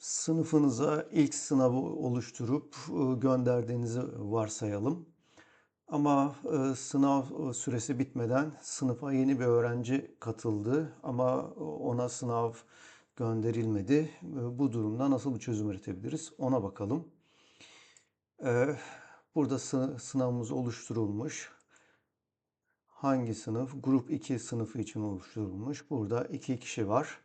Sınıfınıza ilk sınavı oluşturup e, gönderdiğinizi varsayalım. Ama e, sınav e, süresi bitmeden sınıfa yeni bir öğrenci katıldı ama ona sınav gönderilmedi. Bu durumda nasıl bir çözüm üretebiliriz ona bakalım. Burada sı- sınavımız oluşturulmuş. Hangi sınıf? Grup 2 sınıfı için oluşturulmuş. Burada iki kişi var.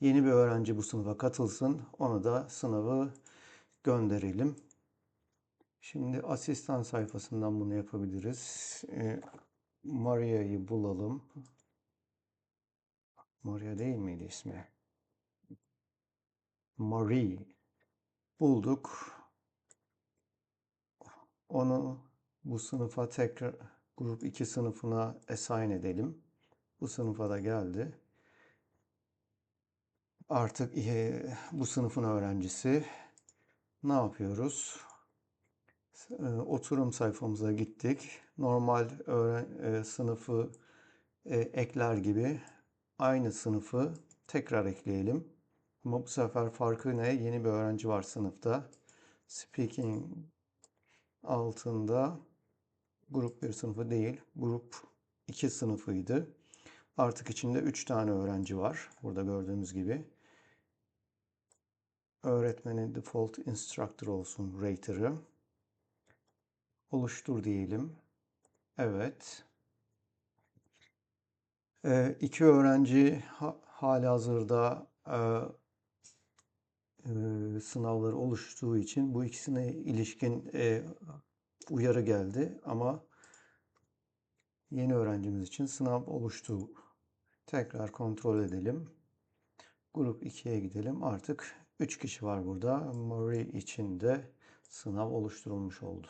Yeni bir öğrenci bu sınıfa katılsın. Ona da sınavı gönderelim. Şimdi asistan sayfasından bunu yapabiliriz. Ee, Maria'yı bulalım. Maria değil miydi ismi? Marie. Bulduk. Onu bu sınıfa tekrar grup 2 sınıfına assign edelim. Bu sınıfa da geldi. Artık bu sınıfın öğrencisi. Ne yapıyoruz? Oturum sayfamıza gittik. Normal öğren sınıfı ekler gibi aynı sınıfı tekrar ekleyelim. Ama bu sefer farkı ne? Yeni bir öğrenci var sınıfta. Speaking altında grup 1 sınıfı değil, grup 2 sınıfıydı. Artık içinde 3 tane öğrenci var. Burada gördüğümüz gibi. Öğretmenin default instructor olsun rater'ı. Oluştur diyelim. Evet. Ee, iki öğrenci ha, halihazırda e, e, sınavları oluştuğu için bu ikisine ilişkin e, uyarı geldi ama yeni öğrencimiz için sınav oluştu. Tekrar kontrol edelim. Grup 2'ye gidelim. Artık 3 kişi var burada. Marie için de sınav oluşturulmuş oldu.